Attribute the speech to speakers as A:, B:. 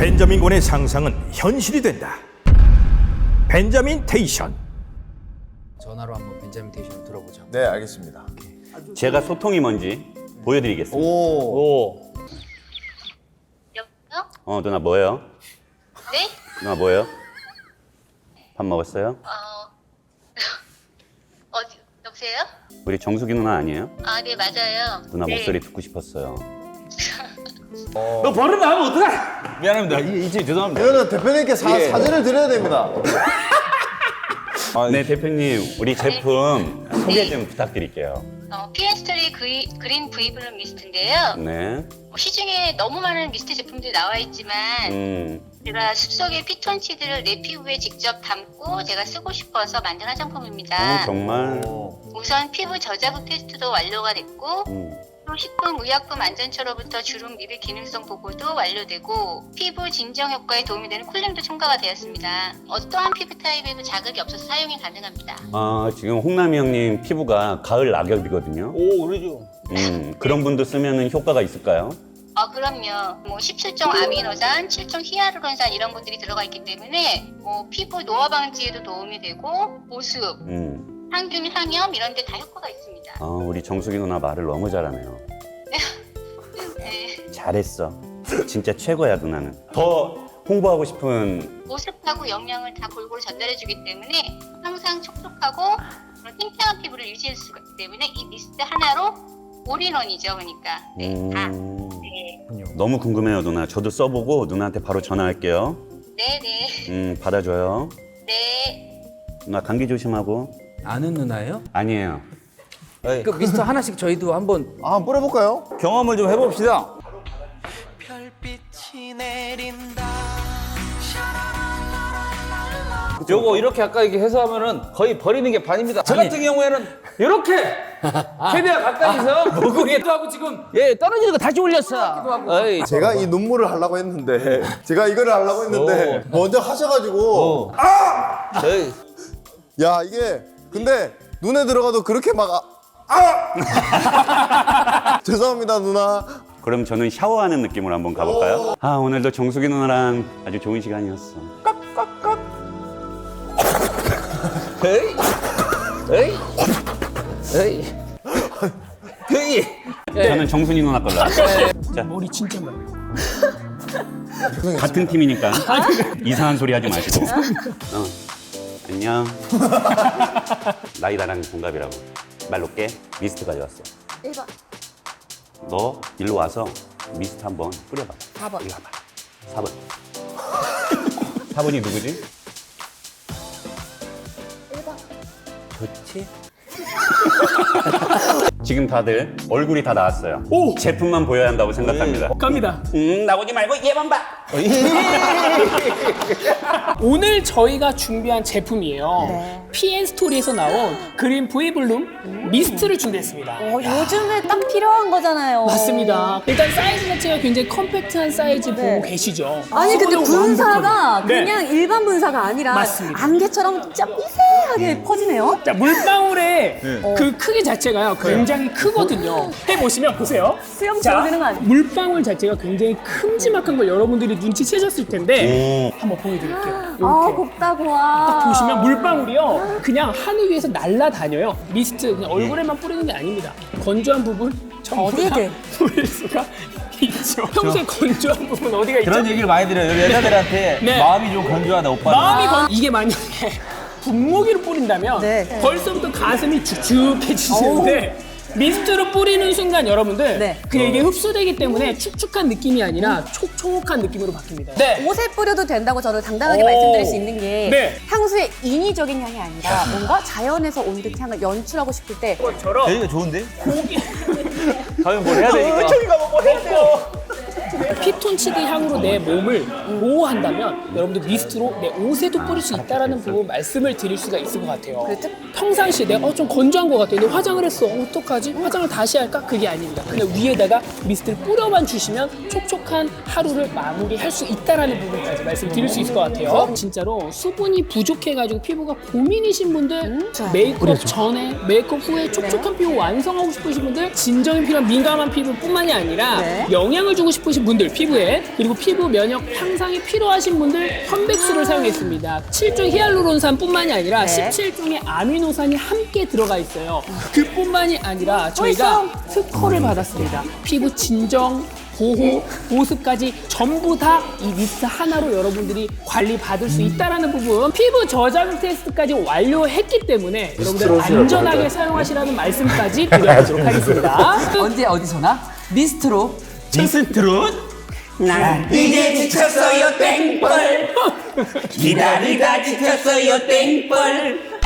A: 벤자민 군의 상상은 현실이 된다. 벤자민 테이션.
B: 전화로 한번 벤자민 테이션을 들어보죠.
C: 네, 알겠습니다.
D: 제가 소통이 뭔지 보여드리겠습니다.
C: 오.
B: 오.
E: 여보세요?
D: 어 누나 뭐예요?
E: 네?
D: 누나 뭐예요? 밥 먹었어요?
E: 어, 어디, 여보세요?
D: 우리 정수기 누나 아니에요?
E: 아, 네, 맞아요.
D: 누나
E: 네.
D: 목소리 듣고 싶었어요.
B: 너 버릇 나면 어떡해? 미안합니다. 이, 이제 죄송합니다.
C: 이거는 대표님께 사,
B: 예.
C: 사진을 드려야 됩니다.
D: 네 대표님 우리 제품 소개 좀 부탁드릴게요.
E: 어, 피엔스토리 그리, 그린 브이블룸 미스트인데요.
D: 네.
E: 뭐 시중에 너무 많은 미스트 제품들이 나와 있지만
D: 음.
E: 제가 숲속의 피톤치드를 내 피부에 직접 담고 제가 쓰고 싶어서 만든 화장품입니다.
D: 어, 정말.
E: 우선 피부 저자극 테스트도 완료가 됐고
D: 음.
E: 또 식품 의약품 안전처로부터 주름 미백 기능성 보고도 완료되고 피부 진정 효과에 도움이 되는 쿨링도 첨가가 되었습니다. 어떠한 피부 타입에도 자극이 없어서 사용이 가능합니다.
D: 아 지금 홍남이 형님 피부가 가을 낙엽이거든요.
B: 오, 그러죠.
D: 음 그런 분도 쓰면은 효과가 있을까요?
E: 아 그럼요. 뭐 17종 아미노산, 7종 히아루론산 이런 것들이 들어가 있기 때문에 뭐 피부 노화 방지에도 도움이 되고 보습,
D: 음.
E: 항균, 항염 이런 데 다 효과가 있습니다.
D: 아 우리 정수기 누나 말을 너무 잘하네요.
E: 네.
D: 잘했어. 진짜 최고야 누나는. 더 홍보하고 싶은
E: 보습하고 영양을 다 골고루 전달해 주기 때문에 항상 촉촉하고 그런 탱탱한 피부를 유지할 수가 있기 때문에 이 미스트 하나로 올인원이죠, 그러니까. 네, 다.
D: 음.
E: 네,
D: 너무 궁금해요 누나. 저도 써보고 누나한테 바로 전화할게요.
E: 네, 네,
D: 음 받아줘요.
E: 네.
D: 누나 감기 조심하고.
B: 아는 누나예요?
D: 아니에요.
B: 그 미스터 하나씩 저희도 한번
C: 아, 한번 뿌려볼까요?
B: 경험을 좀 해봅시다.
F: 별빛이 내린다
B: 요거 이렇게 아까 이렇게 해서 하면은 거의 버리는 게 반입니다. 저 같은 경우에는 이렇게 최대한 가까이서 목을 또 하고 지금 예 떨어지는 거 다시 올렸어. 어이.
C: 제가 이 눈물을 하려고 했는데, 제가 이거를 하려고 했는데, 먼저 하셔가지고,
B: 어이.
C: 야, 이게, 근데 눈에 들어가도 그렇게 막, 아! 아! 죄송합니다, 누나.
D: 그럼 저는 샤워하는 느낌으로 한번 가볼까요? 아 오늘도 정수기 누나랑 아주 좋은 시간이었어.
B: 에이. 에이. 에이. 에이.
D: 저는 정순이 누나 걸로 할게요. 자,
G: 머리 진짜 많아.
D: 같은 팀이니까 이상한 소리 하지 마시고. 어. 안녕. 나이 나랑 동갑이라고. 말 높게 미스트 가져왔어.
H: 1번.
D: 너 일로 와서 미스트 한번 뿌려봐.
H: 4번.
D: 이리 와봐. 4번. 4번이 누구지?
H: 1번.
D: 좋지? 지금 다들 얼굴이 다 나왔어요.
G: 오!
D: 제품만 보여야 한다고 생각합니다.
G: 갑니다.
D: 음, 나오지 말고 얘만 봐.
G: 오늘 저희가 준비한 제품이에요.
H: 네.
G: PN 스토리에서 나온 그린 V 블룸 미스트를 준비했습니다.
H: 어, 요즘에 딱 필요한 거잖아요.
G: 맞습니다. 일단 사이즈 자체가 굉장히 컴팩트한 사이즈
H: 네.
G: 보고 계시죠?
H: 아니 근데
G: 수분은
H: 분사가
G: 완벽하고. 네.
H: 그냥 일반 분사가 아니라
G: 맞습니다.
H: 안개처럼 진짜 미세하게 퍼지네요.
G: 자, 물방울의 그 크기 자체가요 굉장히 크거든요. 해보시면 보세요.
H: 수영
G: 자,
H: 들어가는 거 아니에요?
G: 물방울 자체가 굉장히 큼지막한 걸 여러분들이 눈치채셨을 텐데 한번 보여드릴게요.
H: 아
G: 이렇게.
H: 곱다 고 와.
G: 딱 보시면 물방울이요 그냥 하늘 위에서 날아다녀요 미스트 그냥 얼굴에만 뿌리는 게 아닙니다 건조한 부분 전부
H: 어디든.
G: 다 뿌릴 수가 있죠 평소에 건조한 부분 어디가 있죠?
B: 그런 얘기를 많이 들어요. 우리 여자들한테
G: 네.
B: 마음이 좀 건조하다 오빠.
G: 마음이 건 이게 만약에 분무기로 뿌린다면
H: 네.
G: 벌써부터 가슴이 축축해지시는데 미스트로 뿌리는 순간 여러분들
H: 네.
G: 그냥 이게 흡수되기 때문에 축축한 느낌이 아니라 촉촉한 느낌으로 바뀝니다 네.
H: 옷에 뿌려도 된다고 저는 당당하게
G: 오.
H: 말씀드릴 수 있는 게
G: 네.
H: 향수의 인위적인 향이 아니라 뭔가 자연에서 온 듯 향을 연출하고 싶을 때
G: 것처럼
B: 되게 좋은데?
G: 고기
B: 다음에 뭘 해야 되니까.
G: 피톤치드 향으로 내 몸을 보호한다면 여러분들 미스트로 내 옷에도 뿌릴 수 있다라는 부분 말씀을 드릴 수가 있을 것 같아요.
H: 그렇죠?
G: 평상시에 내가 어, 좀 건조한 것 같아. 근데 화장을 했어. 어떡하지? 화장을 다시 할까? 그게 아닙니다. 그냥 위에다가 미스트를 뿌려만 주시면 촉촉한 하루를 마무리할 수 있다라는 부분까지 말씀드릴 수 있을 것 같아요. 진짜로 수분이 부족해가지고 피부가 고민이신 분들 메이크업 전에 메이크업 후에 촉촉한 피부 완성하고 싶으신 분들 진정이 필요한 민감한 피부뿐만이 아니라
H: 네.
G: 영양을 주고 싶으신 분들 피부에 그리고 피부 면역 향상이 필요하신 분들 편백수를 사용했습니다. 7종 히알루론산뿐만이 아니라
H: 네.
G: 17종의 아미노산이 함께 들어가 있어요. 그뿐만이 아니라 저희가 특허를 받았습니다. 피부 진정 보호, 보습까지 전부 다이 미스트 하나로 여러분들이 관리 받을 수 있다라는 부분 피부 저장 테스트까지 완료했기 때문에 여러분들 안전하게 사용하시라는 말씀까지 드려보도록 하겠습니다.
F: 언제 어디서나 미스트로
A: 미스트롯
I: 난 이제 지쳤어요 땡벌. 기다리다 지쳤어요 땡벌